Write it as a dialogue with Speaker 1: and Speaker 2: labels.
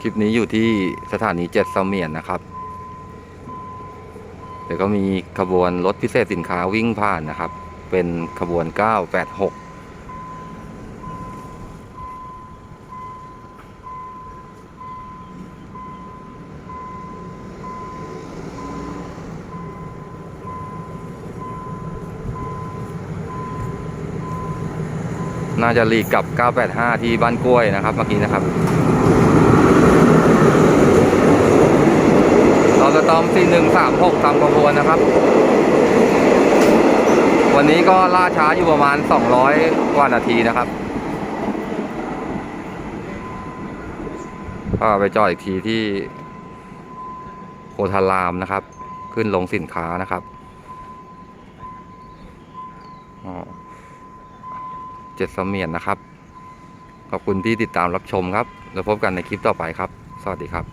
Speaker 1: คลิปนี้อยู่ที่สถานีเจ็ดเสมียนนะครับ เดี๋ยวก็มีขบวนรถพิเศษสินค้าวิ่งผ่านนะครับ เป็นขบวน 986น่าจะรีกกับ 985 ที่บ้านกล้วยนะครับ เมื่อกี้นะครับ เราจะตอม 4136ตามขบวนนะครับ วันนี้ก็ล่าช้าอยู่ประมาณ 200 กว่านาทีนะครับก็ไปจอดอีกทีที่โพธารามนะครับ ขึ้นลงสินค้านะครับอ๋อเจ็ดเสมียนนะครับ ขอบคุณที่ติดตามรับชมครับ แล้วพบกันในคลิปต่อไปครับ สวัสดีครับ